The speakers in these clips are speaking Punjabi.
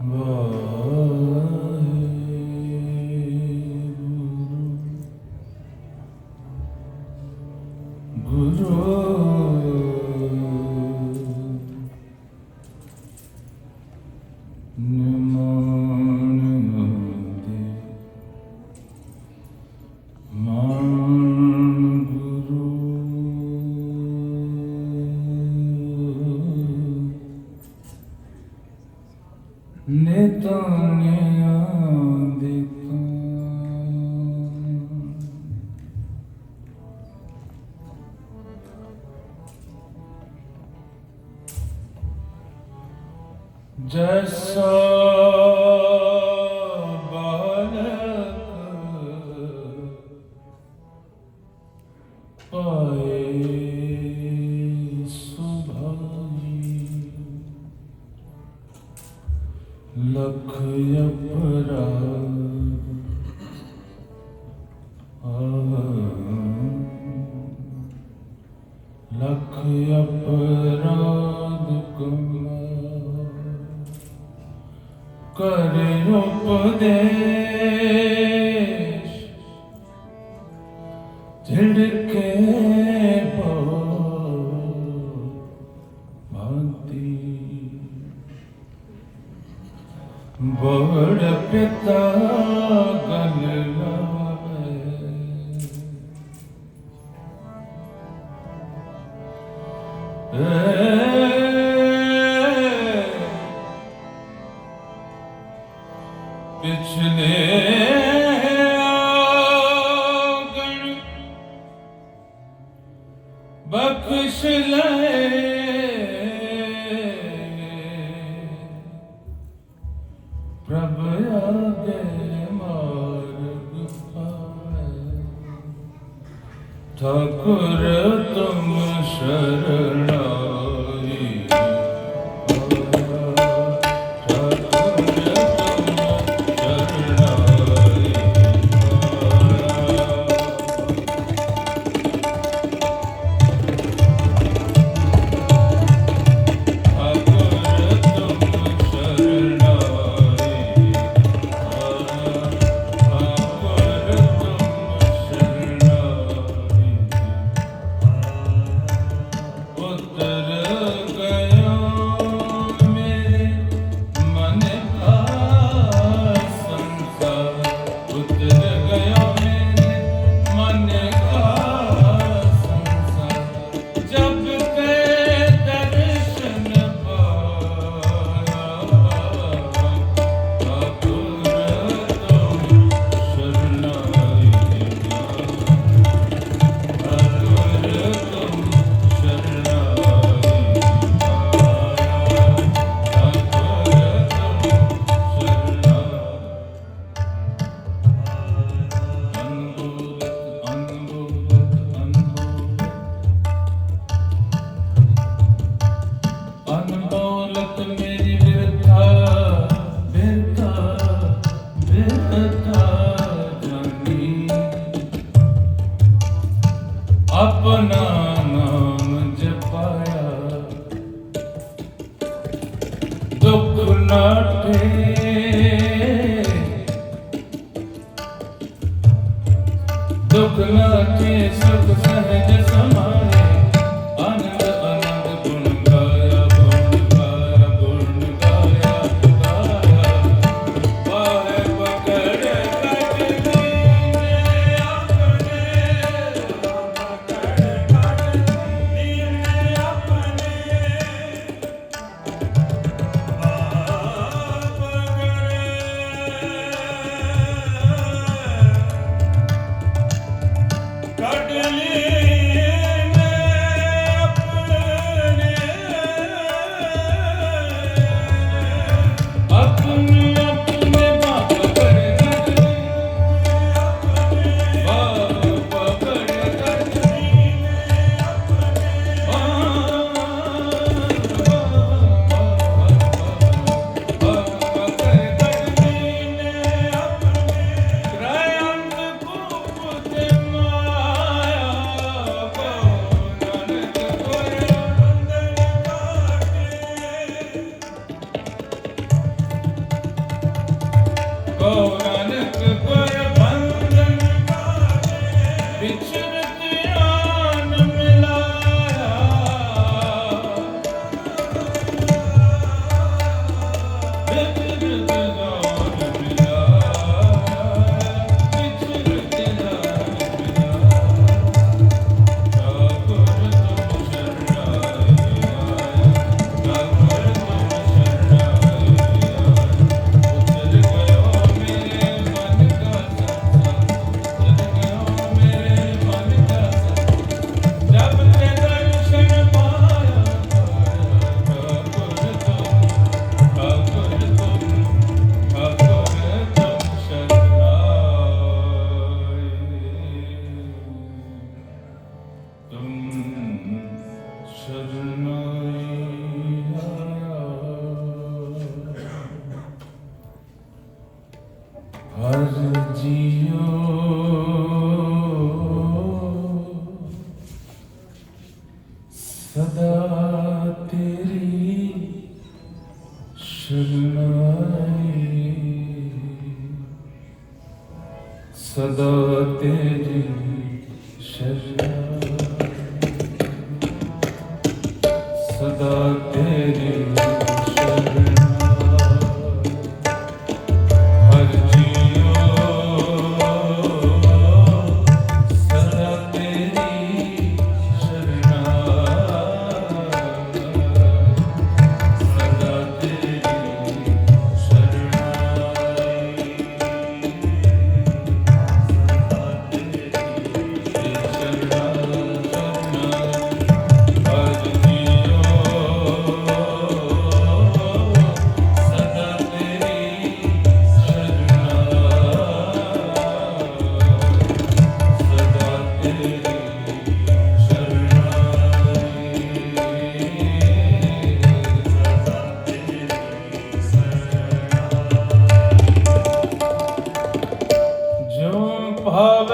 Whoa. Yeah. ਜੋ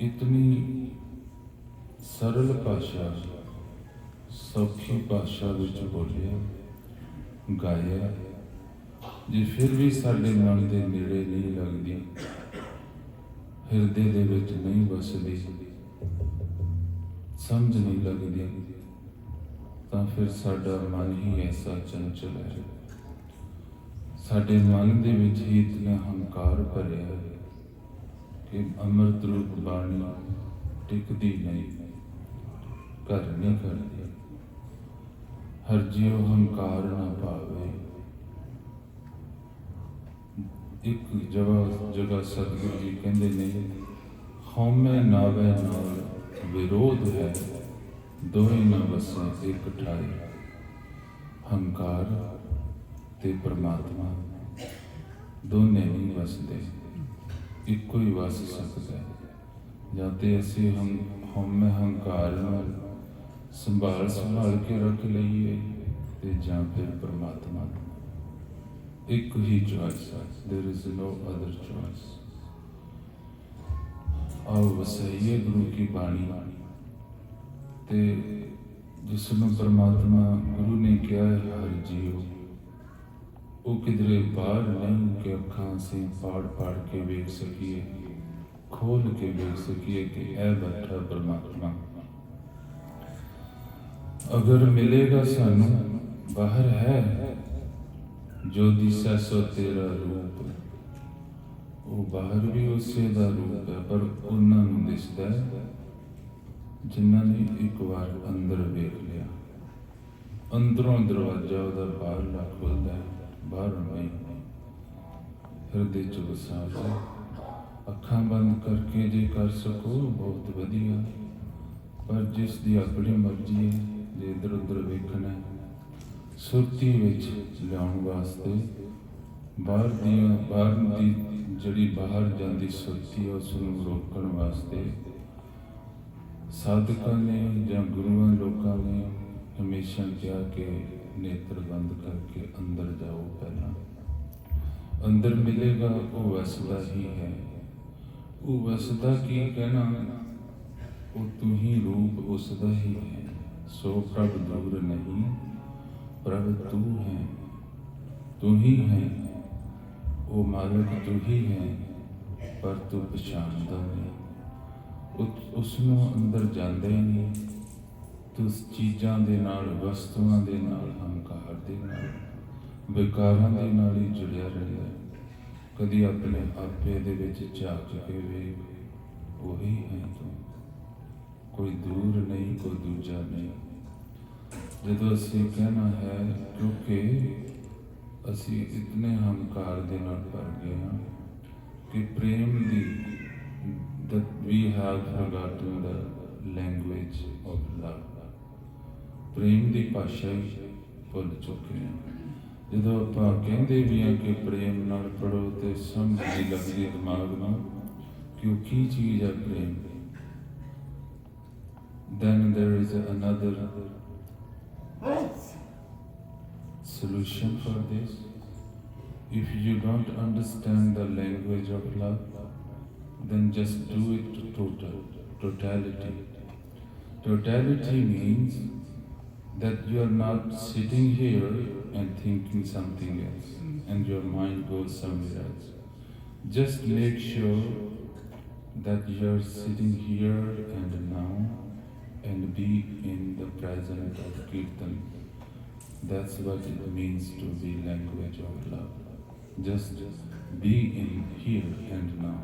ਇਤਨੀ ਸਰਲ ਭਾਸ਼ਾ ਸੌਖੀ ਭਾਸ਼ਾ ਵਿੱਚ ਬੋਲਿਆ, ਗਾਇਆ, ਜੇ ਫਿਰ ਵੀ ਸਾਡੇ ਮਨ ਦੇ ਨੇੜੇ ਨਹੀਂ ਲੱਗਦੀ, ਹਿਰਦੇ ਦੇ ਵਿੱਚ ਨਹੀਂ ਵਸਦੀ, ਸਮਝ ਨਹੀਂ ਲੱਗਦੀ, ਤਾਂ ਫਿਰ ਸਾਡਾ ਮਨ ਹੀ ਐਸਾ ਚੰਚਲ ਹੈ। ਸਾਡੇ ਮਨ ਦੇ ਵਿੱਚ ਹੀ ਇਤਨਾ ਹੰਕਾਰ ਭਰਿਆ ਹੈ। ਕਿ ਅੰਮ੍ਰਿਤ ਰੂਪ ਬਾਣੀ ਟਿਕਦੀ ਨਹੀਂ। ਘਰ ਨਹੀਂ ਕਰਦੀ ਹਰ ਜੀਉ ਹੰਕਾਰ ਨਾ ਪਾਵੇ। ਇੱਕ ਜਗ੍ਹਾ ਜਗ੍ਹਾ ਸਤਿਗੁਰੂ ਜੀ ਕਹਿੰਦੇ ਨੇ, ਹਉਮੈ ਨਾਵੇ ਨਾਲ ਵਿਰੋਧ ਹੈ ਦੋਹੇ ਨਾ ਵਸੇ ਇੱਕ ਠਾਈ ਹੰਕਾਰ ਤੇ ਪ੍ਰਮਾਤਮਾ ਦੋਨੇ ਨਹੀਂ ਵਸਦੇ। ਇੱਕੋ ਹੀ ਵਸ ਸਕਦਾ ਹੈ ਜਾਂ ਤੇ ਅਸੀਂ ਹਮ ਹਉਮੈ ਹੰਕਾਰ ਨਾਲ ਸੰਭਾਲ ਸੰਭਾਲ ਕੇ ਰੱਖ ਲਈਏ ਤੇ ਜਾਂ ਫਿਰ ਪਰਮਾਤਮਾ ਇੱਕ ਹੀ ਚੋਇਸ ਹੈ there is no other choice ਆਓ ਵਸਾਈਏ ਗੁਰੂ ਕੀ ਬਾਣੀ ਤੇ ਜਿਸ ਨੂੰ ਪਰਮਾਤਮਾ ਗੁਰੂ ਨੇ ਕਿਹਾ ਹੈ ਹਰ ਜੀਓ ਉਹ ਕਿਧਰੇ ਬਾਹਰ ਨਹੀਂ ਕਿ ਅੱਖਾਂ ਅਸੀਂ ਪਾੜ ਪਾੜ ਕੇ ਵੇਖ ਸਕੀਏ, ਖੋਲ ਕੇ ਵੇਖ ਸਕੀਏ ਕਿ ਇਹ ਬੈਠਾ ਪਰਮਾਤਮਾ। ਅਗਰ ਮਿਲੇਗਾ ਸਾਨੂੰ, ਬਾਹਰ ਹੈ ਜੋ ਦਿਸੈ ਸੋ ਤੇਰਾ ਰੂਪ। ਉਹ ਬਾਹਰ ਵੀ ਉਸੇ ਦਾ ਰੂਪ ਹੈ, ਪਰ ਉਹਨਾਂ ਨੂੰ ਦਿਸਦਾ ਹੈ ਜਿਨ੍ਹਾਂ ਨੇ ਇੱਕ ਵਾਰ ਅੰਦਰ ਵੇਖ ਲਿਆ। ਅੰਦਰੋਂ ਦਰਵਾਜ਼ਾ ਉਹਦਾ ਬਾਹਰ ਲੱਗ ਖੁੱਲਦਾ ਹੈ। ਬਾਹਰ ਨਹੀਂ ਹਿਰਦੇ ਚ ਵਸਾ ਕੇ ਅੱਖਾਂ ਬੰਦ ਕਰਕੇ ਜੇ ਕਰ ਸਕੋ, ਬਹੁਤ ਵਧੀਆ। ਪਰ ਜਿਸ ਦੀ ਆਪਣੀ ਮਰਜ਼ੀ ਹੈ, ਜੇ ਇਧਰ ਉਧਰ ਵੇਖਣਾ ਸੁਰਤੀ ਵਿੱਚ ਲਿਆਉਣ ਵਾਸਤੇ ਬਾਹਰ ਦੀਆਂ, ਬਾਹਰ ਦੀ ਜਿਹੜੀ ਬਾਹਰ ਜਾਂਦੀ ਸੁਰਤੀ ਉਸ ਨੂੰ ਰੋਕਣ ਵਾਸਤੇ ਸਾਧਕਾਂ ਨੇ ਜਾਂ ਗੁਰੂਆਂ ਲੋਕਾਂ ਨੇ ਹਮੇਸ਼ਾ ਕਿਹਾ ਕਿ ਨੇਤਰ ਬੰਦ ਕਰਕੇ ਅੰਦਰ ਜਾਓ ਪਹਿਲਾਂ। ਅੰਦਰ ਮਿਲੇਗਾ, ਉਹ ਵਸਦਾ ਹੀ ਹੈ। ਉਹ ਵਸਦਾ ਕੀ ਕਹਿਣਾ? ਉਹ ਤੂੰ ਹੀ ਰੂਪ ਉਸਦਾ ਹੀ ਹੈ। ਸੋ ਪ੍ਰਭ ਦੂਰ ਨਹੀਂ, ਪ੍ਰਭ ਤੂੰ ਹੈ। ਤੂੰ ਹੀ ਹੈ। ਉਹ ਮਾਲਕ ਤੂੰ ਹੀ ਹੈ, ਪਰ ਤੂੰ ਪਛਾਣਦਾ ਨਹੀਂ। ਉਸ- ਉਸ ਨੂੰ ਅੰਦਰ ਜਾਂਦੇ ਹੀ ਨਹੀਂ। ਤੂੰ ਚੀਜ਼ਾਂ ਦੇ ਨਾਲ, ਵਸਤੂਆਂ ਦੇ ਨਾਲ, ਹੰਕਾਰ ਦੇ ਨਾਲ, ਵਿਕਾਰਾਂ ਦੇ ਨਾਲ ਹੀ ਜੁੜਿਆ ਰਹਿੰਦਾ ਹੈ। ਕਦੀ ਆਪਣੇ ਆਪੇ ਦੇ ਵਿੱਚ ਝਾਕ ਕੇ ਵੇਖ ਉਹੀ ਹੈ ਤੂੰ। ਕੋਈ ਦੂਰ ਨਹੀਂ, ਕੋਈ ਦੂਜਾ ਨਹੀਂ। ਜਦੋਂ ਅਸੀਂ ਕਹਿਣਾ ਹੈ, ਕਿਉਂਕਿ ਅਸੀਂ ਇਤਨੇ ਹੰਕਾਰ ਦੇ ਨਾਲ ਭਰ ਗਏ ਹਾਂ ਕਿ ਪ੍ਰੇਮ ਦੀ that we have forgotten the language of love. ਪ੍ਰੇਮ ਦੀ ਭਾਸ਼ਾ ਹੀ ਭੁੱਲ ਚੁੱਕੇ ਹਾਂ ਜਦੋਂ ਆਪਾਂ ਕਹਿੰਦੇ ਵੀ ਹਾਂ ਕਿ ਪ੍ਰੇਮ ਨਾਲ ਪੜੋ ਤੇ ਸਮਝ ਨਹੀਂ ਲੱਗਦੀ ਦਿਮਾਗ ਨੂੰ ਕਿ ਉਹ ਕੀ ਚੀਜ਼ ਹੈ ਪ੍ਰੇਮ then there is another solution for this if you don't understand the language of love then just do it total totality totality means that you are not sitting here and thinking something else and your mind goes somewhere else. Just make sure that you are sitting here and now and be in the presence of Kirtan. That's what it means to be language of love. Just be in here and now.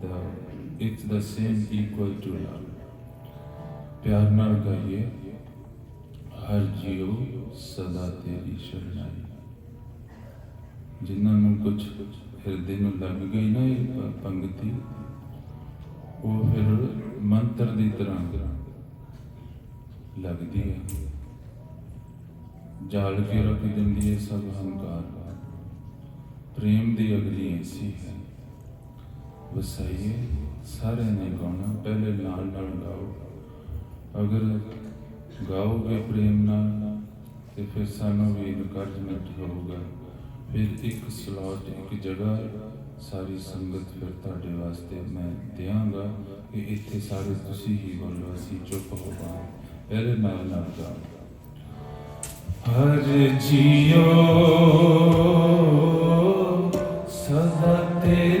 The, it's the same equal to love. Pyar ना गाइए ਹਰ ਜੀਉ ਸਦਾ ਤੇਰੀ ਸ਼ਰਨਾਈ। ਜਿਨ੍ਹਾਂ ਨੂੰ ਕੁਝ ਹਿਰਦੇ ਨੂੰ ਲੱਗ ਗਈ ਨਾ ਇਹ ਪੰਗਤੀ, ਉਹ ਫਿਰ ਮੰਤਰ ਦੀ ਤਰ੍ਹਾਂ ਲੱਗਦੀ ਹੈ। ਜਾਲ ਕੇ ਰੱਖ ਦਿੰਦੀ ਹੈ ਸਭ ਹੰਕਾਰ। ਪ੍ਰੇਮ ਦੀ ਅਗਲੀ ਐਸੀ ਹੈ। ਵਸਾਈਏ, ਸਾਰਿਆਂ ਨੇ ਗਾਉਣਾ, ਪਹਿਲੇ ਨਾਲ ਨਾਲ ਗਾਓ। ਅਗਰ ਗਾਓਗੇ ਪ੍ਰੇਮ ਨਾਲ ਤੇ ਫਿਰ ਸਾਨੂੰ ਵੀ ਇਨਕਰਜਮੈਂਟ ਹੋਊਗਾ। ਫਿਰ ਇੱਕ ਸਲਾਟ ਇੱਕ ਜਗ੍ਹਾ ਸਾਰੀ ਸੰਗਤ ਫਿਰ ਤੁਹਾਡੇ ਵਾਸਤੇ ਮੈਂ ਦਿਆਂਗਾ ਕਿ ਇੱਥੇ ਸਾਰੇ ਤੁਸੀਂ ਹੀ ਬੋਲੋ ਅਸੀਂ ਚੁੱਪ ਹੋ ਜਾਓ ਪਹਿਲੇ ਨਾਲ ਨਾਲ ਗਾਓ ਹਰ ਜੀਓ, ਸਦਾ ਤੇਰੀ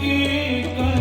की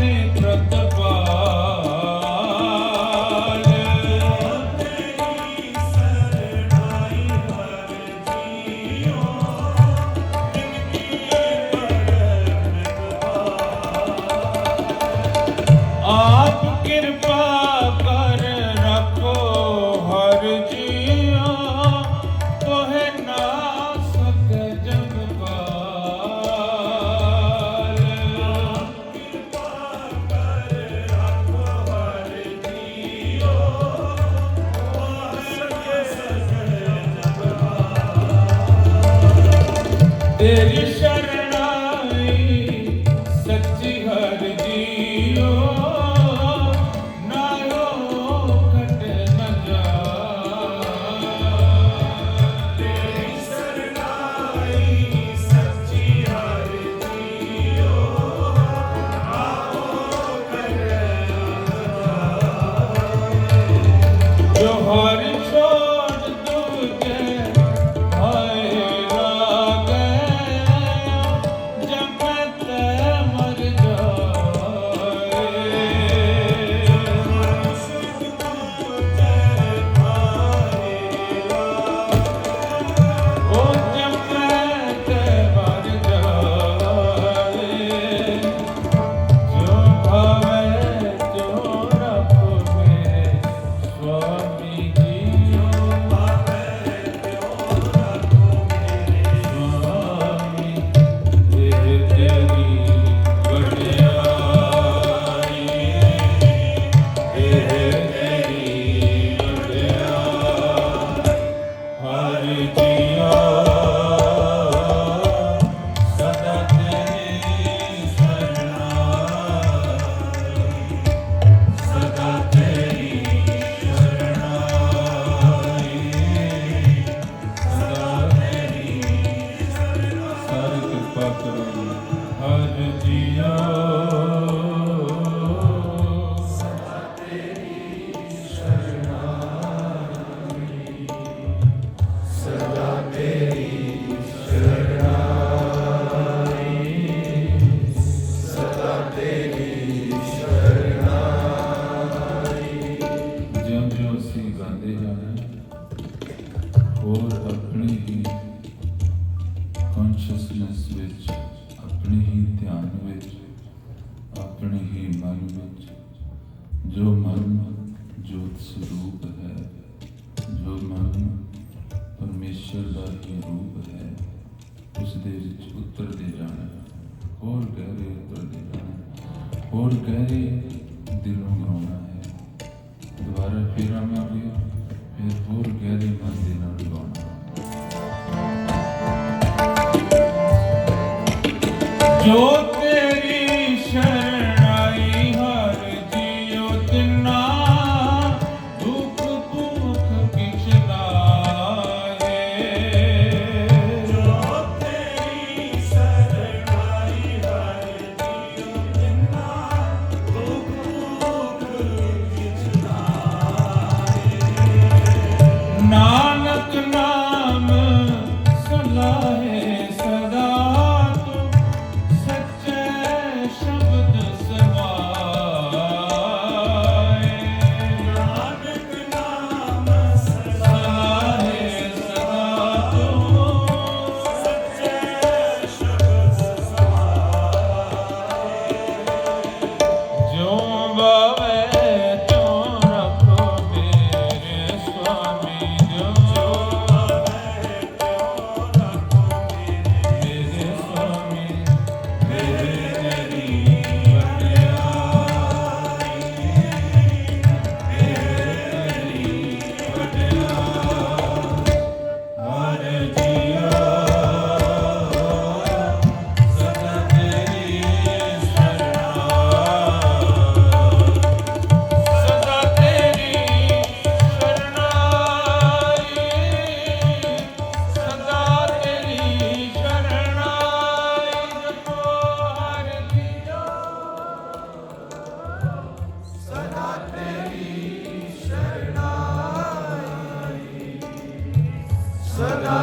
Sana